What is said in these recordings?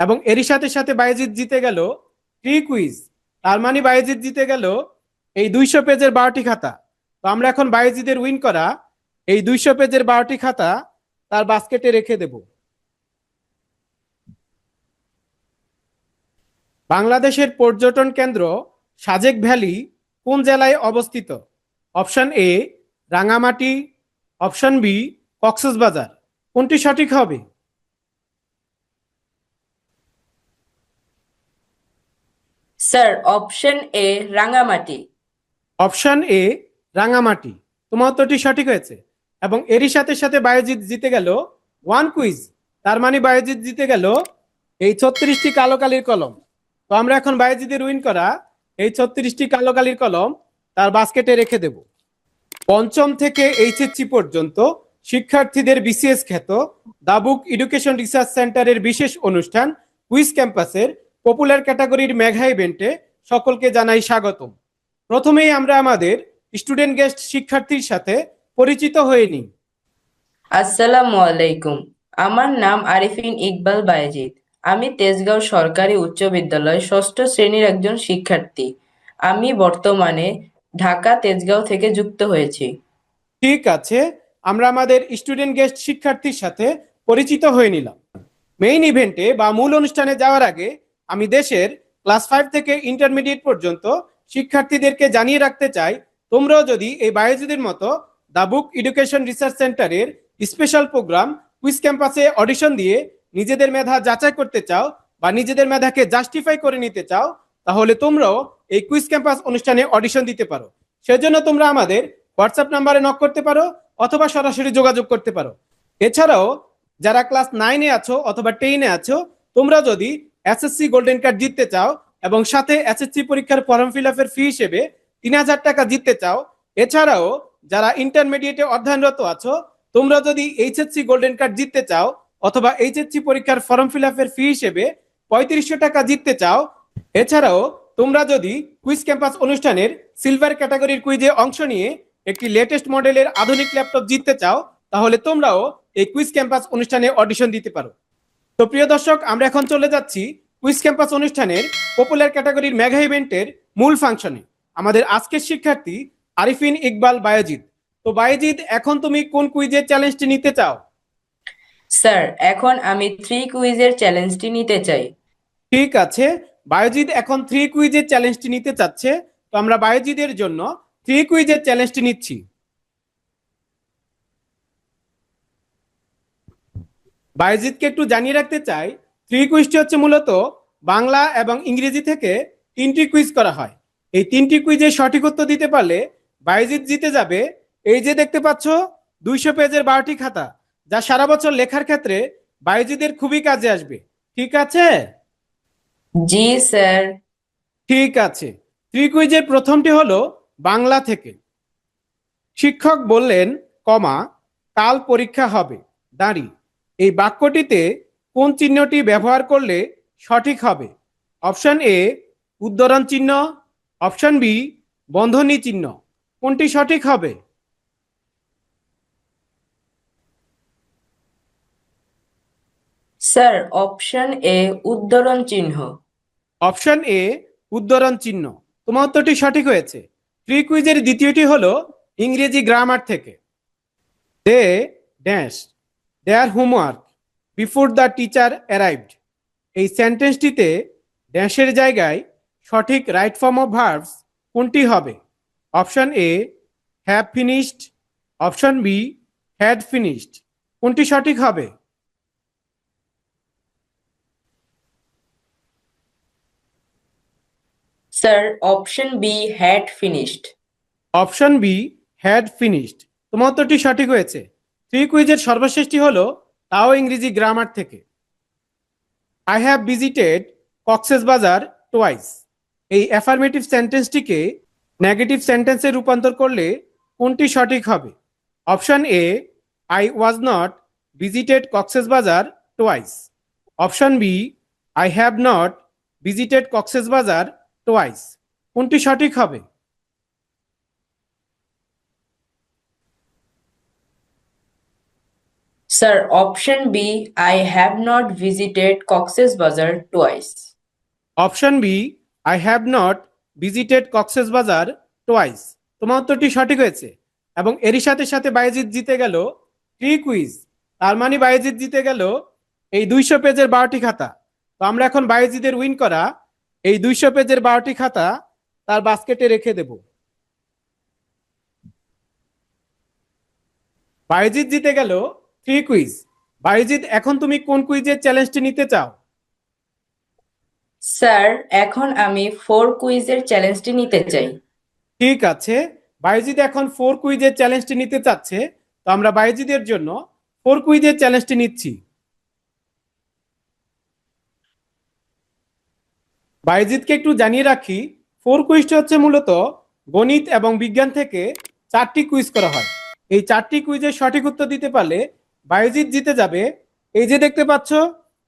এবং এরই সাথে সাথে বায়েজিৎ জিতে গেল ফ্রি কুইজ তার মানে বায়েজিৎ জিতে গেল এই দুইশো পেজের বারোটি খাতা। তো আমরা এখন বায়েজিদের উইন করা এই দুইশো পেজের বারোটি খাতা তার বাস্কেটে রেখে দেব। বাংলাদেশের পর্যটন কেন্দ্র সাজেক ভ্যালি কোন জেলায় অবস্থিত? Option A Rangamati, option B Cox's Bazar. কোনটি সঠিক হবে? Sir option A Rangamati option A Rangamati তোমার উত্তরটি সঠিক হয়েছে। এবং এরই সাথে সাথে বায়োজিৎ জিতে গেল ওয়ান কুইজ তার মানে বায়োজিৎ জিতে গেল এই ছত্রিশটি কালো কালির কলম। তো আমরা এখন বায়োজিদের উইন করা এই ছত্রিশটি কালো কালির কলম তার বাস্কেটে রেখে দেব। পঞ্চম থেকে এইচএসসি পর্যন্ত শিক্ষার্থীদের বিসিএস খ্যাত দাবুক এডুকেশন রিসার্চ সেন্টারের বিশেষ অনুষ্ঠান কুইজ ক্যাম্পাসের পপুলার ক্যাটাগরির মেঘা ইভেন্টে সকলকে জানাই স্বাগতম। প্রথমেই আমরা আমাদের স্টুডেন্ট গেস্ট শিক্ষার্থীর সাথে পরিচিত হয়ে নিই। আসসালামু আলাইকুম আমার নাম আরিফিন ইকবাল বায়েজিদ। আমি তেজগাঁও সরকারি উচ্চ বিদ্যালয় ষষ্ঠ শ্রেণির একজন শিক্ষার্থী। আমি বর্তমানে ঢাকা তেজগাঁও থেকে যুক্ত হয়েছি। ঠিক আছে আমরা আমাদের স্টুডেন্ট গেস্ট শিক্ষার্থীর সাথে পরিচিত হয়ে নিলাম। মেইন ইভেন্টে বা মূল অনুষ্ঠানে যাওয়ার আগে আমি দেশের ক্লাস ফাইভ থেকে ইন্টারমিডিয়েট পর্যন্ত শিক্ষার্থীদেরকে জানিয়ে রাখতে চাই, তোমরাও যদি এই বায়োজিদের মতো দ্য বুক এডুকেশন রিসার্চ সেন্টারের স্পেশাল প্রোগ্রাম কুইজ ক্যাম্পাসে অডিশন দিয়ে নিজেদের মেধা যাচাই করতে চাও বা নিজেদের মেধাকে জাস্টিফাই করে নিতে চাও, তাহলে তোমরাও এই কুইজ ক্যাম্পাস অনুষ্ঠানে অডিশন দিতে পারো। সেজন্য তোমরা আমাদের হোয়াটসঅ্যাপ নাম্বারে নক করতে পারো অথবা সরাসরি যোগাযোগ করতে পারো। এছাড়াও, যারা ক্লাস নাইনে আছো অথবা টেনে আছো, তোমরা যদি এসএসসি গোল্ডেন কার্ড জিততে চাও এবং সাথে এসএসসি পরীক্ষার ফর্ম ফিল আপের ফি হিসেবে তিন হাজার টাকা জিততে চাও, এছাড়াও যারা ইন্টারমিডিয়েটে অধ্যয়নরত আছো, তোমরা যদি এইচএসসি গোল্ডেন কার্ড জিততে চাও অথবা এইচএসসি পরীক্ষার ফর্ম ফিল আপের ফি হিসেবে পঁয়ত্রিশশো টাকা জিততে চাও, এছাড়াও তোমরা যদি কুইজ ক্যাম্পাস অনুষ্ঠানের সিলভার ক্যাটাগরির কুইজে অংশ নিয়ে একটি লেটেস্ট মডেলের আধুনিক ল্যাপটপ জিততে চাও, তাহলে তোমরাও এই কুইজ ক্যাম্পাস অনুষ্ঠানে অডিশন দিতে পারো। তো প্রিয় দর্শক আমরা এখন চলে যাচ্ছি কুইজ ক্যাম্পাস অনুষ্ঠানের পপুলার ক্যাটাগরির মেগা ইভেন্টের মূল ফাংশনে আমাদের আজকের শিক্ষার্থী আরিফিন ইকবাল বায়েজিদ। তো বায়োজিৎ এখন তুমি কোন কুইজের চ্যালেঞ্জটি নিতে চাও? স্যার এখন আমি থ্রি কুইজের চ্যালেঞ্জটি নিতে চাই। ঠিক আছে। বায়োজিৎ এখন থ্রি কুইজের চ্যালেঞ্জটি নিতে চাচ্ছে। তো আমরা বায়োজিদের জন্য থ্রি কুইজের চ্যালেঞ্জটি নিচ্ছি। বায়োজিদকে একটু জানিয়ে রাখতে চাই থ্রি কুইজটি হচ্ছে মূলত বাংলা এবং ইংরেজি থেকে তিনটি কুইজ করা হয়। এই তিনটি কুইজে সঠিক উত্তর দিতে পারলে বায়োজিদ জিতে যাবে। এই যে দেখতে পাচ্ছ দুইশো পেজের বারোটি খাতা যা সারা বছর লেখার ক্ষেত্রে বায়োজিদের খুবই কাজে আসবে। ঠিক আছে? জি স্যার। ঠিক আছে। ত্রিকুইজের প্রথমটি হলো বাংলা থেকে। শিক্ষক বললেন কমা কাল পরীক্ষা হবে। দাঁড়ি। এই বাক্যটিতে কোন চিহ্নটি ব্যবহার করলে সঠিক হবে? অপশন এ উদ্ধরণ চিহ্ন। অপশন বি বন্ধনী চিহ্ন। কোনটি সঠিক হবে? স্যার অপশন এ উদ্ধরণ চিহ্ন। অপশন এ উদ্ধরণ চিহ্ন। তোমার উত্তরটি সঠিক হয়েছে। প্রি কুইজের দ্বিতীয়টি হলো ইংরেজি গ্রামার থেকে। They dash their homework before the teacher arrived এই সেন্টেন্সটিতে ড্যাশের জায়গায় সঠিক রাইট ফর্ম অফ ভার্বস কোনটি হবে? Option A have finished option B had finished কোনটি সঠিক হবে? Sir option B had finished option B had finished তোমার উত্তরটি সঠিক হয়েছে। থ্রি কুইজের সর্বশেষটি হলো তাও ইংরেজি গ্রামার থেকে। I have visited Cox's Bazar twice এই অ্যাফার্মেটিভ সেন্টেন্সটিকে নেগেটিভ সেন্টেন্সে রূপান্তর করলে কোনটি সঠিক হবে? Option A I was not visited Cox's Bazar twice option B I have not visited Cox's Bazar twice কোনটি সঠিক হবে? Sir, option B, I have not visited Cox's Bazar twice. Option B I have not visited Cox's Bazar twice তোমার উত্তরটি সঠিক হয়েছে। এবং এরই সাথে সাথে বায়েজিৎ জিতে গেল থ্রি কুইজ তার মানে বায়েজিৎ জিতে গেল এই দুইশো পেজের বারোটি খাতা। তো আমরা এখন বায়েজিদের উইন করা এই দুইশো পেজের বারোটি খাতা তার বাস্কেটে রেখে দেব। বায়েজিৎ জিতে গেল থ্রি কুইজ বায়েজিৎ এখন তুমি কোন কুইজের চ্যালেঞ্জটি নিতে চাও? স্যার এখন আমি ফোর কুইজের চ্যালেঞ্জটি নিতে চাই। ঠিক আছে। বাইজিদ এখন ফোর কুইজের চ্যালেঞ্জটি নিতে চাচ্ছে। তো আমরা বাইজিদের জন্য ফোর কুইজের চ্যালেঞ্জটি নিচ্ছি। বাইজিদকে একটু জানিয়ে রাখি ফোর কুইজটি হচ্ছে মূলত গণিত এবং বিজ্ঞান থেকে চারটি কুইজ করা হয়। এই চারটি কুইজের সঠিক উত্তর দিতে পারলে বাইজিদ জিতে যাবে। এই যে দেখতে পাচ্ছ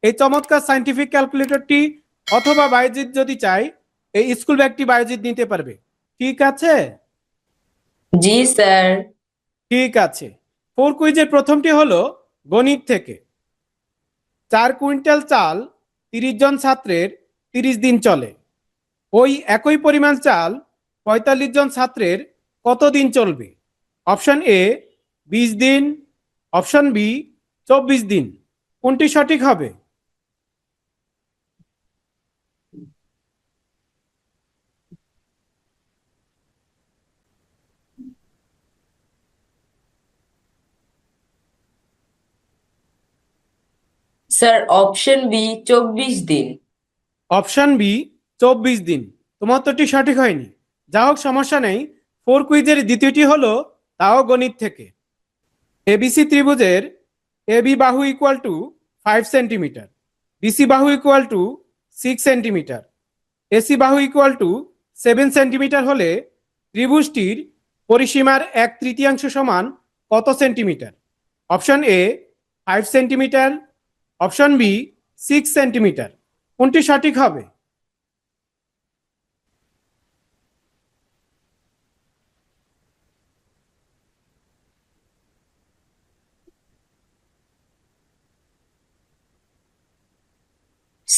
এই চমৎকার সাইন্টিফিক ক্যালকুলেটরটি অথবা বাইজিদ যদি চাই এই স্কুল ব্যাগটি বাইজিদ নিতে পারবে। ঠিক আছে? জি স্যার। ঠিক আছে। ফোর কুইজের প্রথমটি হলো গণিত থেকে। চার কুইন্টাল চাল তিরিশ জন ছাত্রের তিরিশ দিন চলে। ওই একই পরিমাণ চাল পঁয়তাল্লিশ জন ছাত্রের কত দিন চলবে? অপশন এ বিশ দিন অপশন বি চব্বিশ দিন। কোনটি সঠিক হবে? স্যার অপশন বি চব্বিশ দিন। অপশন বি চব্বিশ দিন। তোমার উত্তরটি সঠিক হয়নি। যা হোক সমস্যা নেই। ফোর কুইজের দ্বিতীয়টি হলো তাও গণিত থেকে। এবিসি ত্রিভুজের এ বি বাহু equal to five centimetre BC বাহু equal to six centimetre AC বাহু ইকুয়াল টু সেভেন সেন্টিমিটার হলে ত্রিভুজটির পরিসীমার এক তৃতীয়াংশ সমান কত centimetre option A five centimetre option B six centimetre কোনটি সঠিক হবে?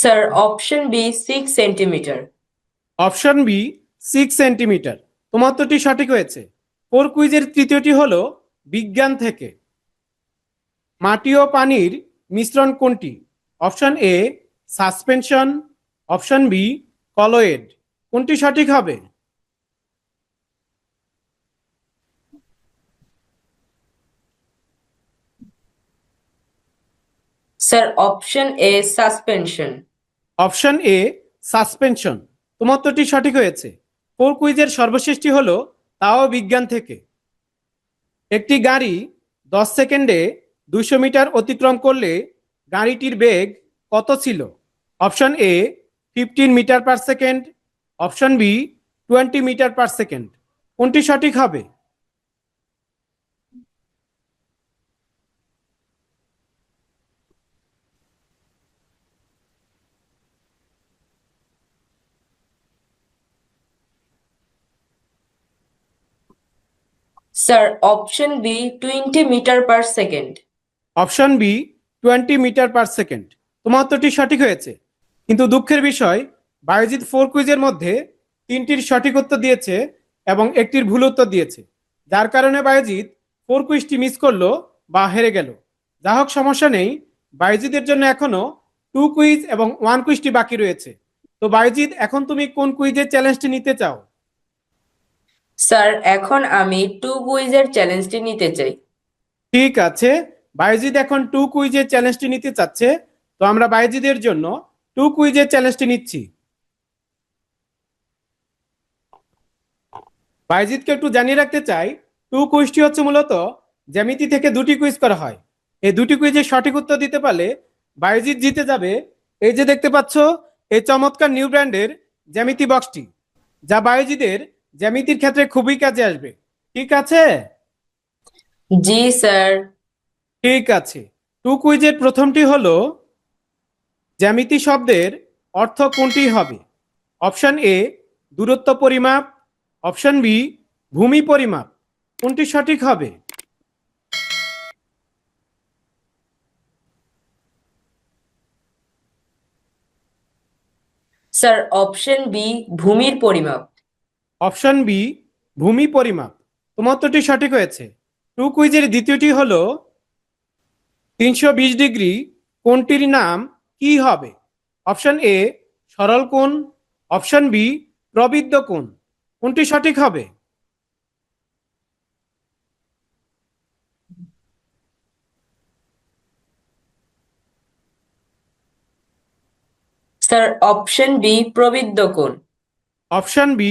Sir option B six centimetre option B six centimetre তোমার তোটি সঠিক হয়েছে। ফোর কুইজের তৃতীয়টি হলো বিজ্ঞান থেকে। মাটি ও পানির মিশ্রণ কোনটি? Option A suspension option B colloid কোনটি সঠিক হবে? Sir option A suspension option A suspension তোমার উত্তরটি সঠিক হয়েছে। ফোর কুইজের সর্বশেষটি হলো, তাও বিজ্ঞান থেকে। একটি গাড়ি দশ সেকেন্ডে দুশো মিটার অতিক্রম করলে গাড়িটির বেগ কত ছিল? Option A fifteen metre per second option B twenty metre per second কোনটি সঠিক হবে? Sir option B twenty metre per second option B twenty metre per second তোমার উত্তরটি সঠিক হয়েছে। কিন্তু দুঃখের বিষয়, বায়োজিৎ ফোর কুইজের মধ্যে তিনটির সঠিক উত্তর দিয়েছে এবং একটির ভুল উত্তর দিয়েছে। যার কারণে বায়োজিৎ ফোর কুইজটি মিস করল বা হেরে গেল। যা হোক, সমস্যা নেই। বায়োজিতের জন্য এখনও টু কুইজ এবং ওয়ান কুইজটি বাকি রয়েছে। তো বায়োজিৎ, এখন তুমি কোন কুইজের চ্যালেঞ্জটি নিতে চাও? স্যার, এখন আমি টু কুইজের চ্যালেঞ্জটি নিতে চাই। ঠিক আছে। বায়োজিৎ এখন টু কুইজের চ্যালেঞ্জটি নিতে চাচ্ছে। তো আমরা বায়োজিদের জন্য টু কুইজের চ্যালেঞ্জটি নিচ্ছি। বায়োজিৎকে একটু জানিয়ে রাখতে চাই, টু কুইজটি হচ্ছে মূলত জ্যামিতি থেকে দুটি কুইজ করা হয়। এই দুটি কুইজের সঠিক উত্তর দিতে পারলে বায়োজিৎ জিতে যাবে। এই যে দেখতে পাচ্ছ, এই চমৎকার নিউ ব্র্যান্ডের জ্যামিতি বক্সটি, যা বায়োজিদের জ্যামিতির ক্ষেত্রে খুবই কাজে আসবে। ঠিক আছে? জি স্যার। ঠিক আছে। টু কুইজের প্রথমটি হলো জ্যামিতি শব্দের অর্থ কোনটি হবে? অপশন এ দূরত্ব পরিমাপ। অপশন বি ভূমি পরিমাপ। কোনটি সঠিক হবে? স্যার অপশন বি ভূমির পরিমাপ। অপশন বি ভূমি পরিমাপ। তোমার উত্তরটি সঠিক হয়েছে। টু কুইজের দ্বিতীয়টি হল তিনশো বিশ ডিগ্রি কোনটির নাম কি হবে? অপশন এ সরল কোণ। অপশন বি প্রবৃদ্ধ কোণ। কোনটি সঠিক হবে? স্যার অপশন বি প্রবৃদ্ধ কোণ। অপশন বি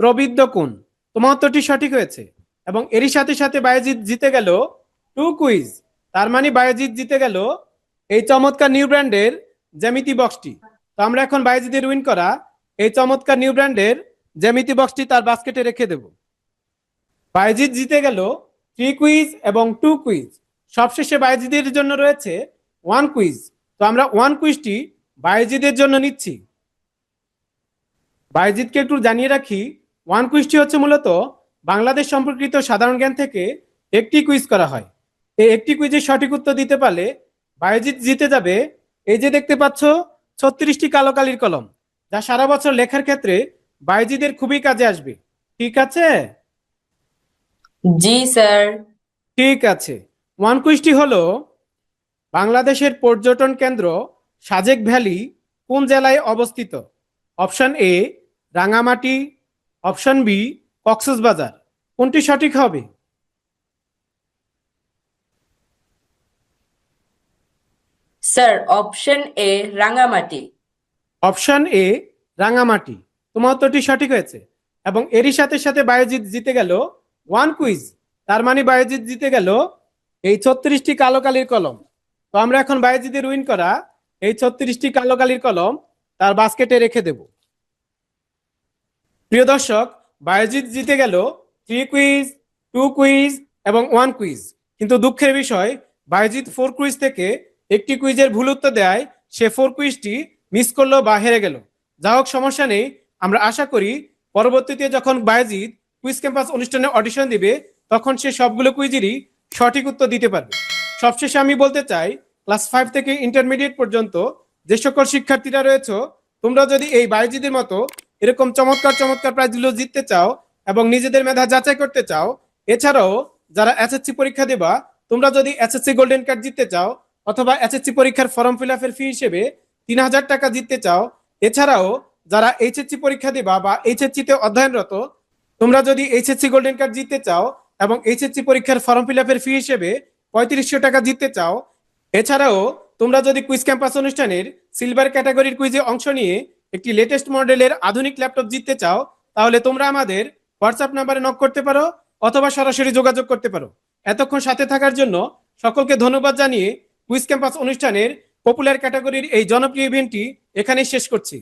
প্রবৃদ্ধ কোণ। তোমার উত্তরটি সঠিক হয়েছে। এবং এরই সাথে সাথে বায়োজিৎ জিতে গেল টু কুইজ। তার মানে বায়োজিৎ জিতে গেল এই চমৎকার নিউ ব্র্যান্ডের জ্যামিতি বক্সটি। তো আমরা এখন বায়োজিতের উইন করা এই চমৎকার নিউ ব্র্যান্ডের জ্যামিতি বক্সটি তার বাস্কেটে রেখে দেব। বায়োজিৎ জিতে গেল থ্রি কুইজ এবং টু কুইজ। সবশেষে বায়োজিতের জন্য রয়েছে ওয়ান কুইজ। তো আমরা ওয়ান কুইজটি বায়োজিতের জন্য নিচ্ছি। বাইজিৎকে একটু জানিয়ে রাখি ওয়ান কুইজটি হচ্ছে মূলত বাংলাদেশ সম্পর্কিত সাধারণ জ্ঞান থেকে একটি কুইজ করা হয়। এই একটি কুইজের সঠিক উত্তর দিতে পারলে বায়োজিৎ জিতে যাবে। এই যে দেখতে পাচ্ছ ছত্রিশটি কালো কালির কলম যা সারা বছর লেখার ক্ষেত্রে বায়োজিদের খুবই কাজে আসবে। ঠিক আছে? জি স্যার। ঠিক আছে। ওয়ান কুইজটি হলো বাংলাদেশের পর্যটন কেন্দ্র সাজেক ভ্যালি কোন জেলায় অবস্থিত? Option A Rangamati option B Cox's Bazar কোনটি সঠিক হবে? Sir option A Rangamati. Option A Rangamati. তোমার উত্তরটি সঠিক হয়েছে। এবং এরই সাথে সাথে বায়োজিৎ জিতে গেল ওয়ান কুইজ। তার মানে বায়োজিৎ জিতে গেল এই ছত্রিশটি কালো কালির কলম। তো আমরা এখন বায়োজিতের উইন করা এই ছত্রিশটি কালো কালির কলম তার বাস্কেটে রেখে দেব। প্রিয় দর্শক, বায়োজিৎ জিতে গেল থ্রি কুইজ টু কুইজ এবং ওয়ান কুইজ কিন্তু দুঃখের বিষয়, বায়োজিৎ ফোর কুইজ থেকে একটি কুইজের ভুল উত্তর দেয় সে ফোর কুইজটি মিস করল বা হেরে গেল। যা হোক, সমস্যা নেই। আমরা আশা করি, পরবর্তীতে যখন বায়োজিৎ কুইজ ক্যাম্পাস অনুষ্ঠানে অডিশন দিবে, তখন সে সবগুলো কুইজেরই সঠিক উত্তর দিতে পারবে। সবশেষে আমি বলতে চাই ক্লাস ফাইভ থেকে ইন্টারমিডিয়েট পর্যন্ত যে সকল শিক্ষার্থীরা রয়েছে, তোমরা যদি এই বায়োজিদের মতো এরকম চমৎকার চমৎকার প্রাইজগুলো জিততে চাও এবং নিজেদের মেধা যাচাই করতে চাও, এছাড়াও যারা এসএসসি পরীক্ষা দেবা, তোমরা যদি এসএসসি গোল্ডেন কার্ড জিততে চাও অথবা এসএসসি পরীক্ষার ফর্ম ফিল আপের ফি হিসেবে তিন হাজার টাকা জিততে চাও, এছাড়াও যারা এইচএসসি পরীক্ষা দেবা বা এইচএসসি তে অধ্যয়নরত, তোমরা যদি এইচএসসি গোল্ডেন কার্ড জিততে চাও এবং এইচএসসি পরীক্ষার ফর্ম ফিল আপের ফি হিসেবে পঁয়ত্রিশশো টাকা জিততে চাও, এছাড়াও তোমরা যদি কুইজ ক্যাম্পাস অনুষ্ঠানের সিলভার ক্যাটাগরির কুইজে অংশ নিয়ে একটি লেটেস্ট মডেলের আধুনিক ল্যাপটপ জিততে চাও, তাহলে তোমরা আমাদের হোয়াটসঅ্যাপ নাম্বারে নক করতে পারো অথবা সরাসরি যোগাযোগ করতে পারো। এতক্ষণ সাথে থাকার জন্য সকলকে ধন্যবাদ জানিয়ে কুইজ ক্যাম্পাস অনুষ্ঠানের পপুলার ক্যাটাগরির এই জনপ্রিয় ইভেন্টটি এখানেই শেষ করছি।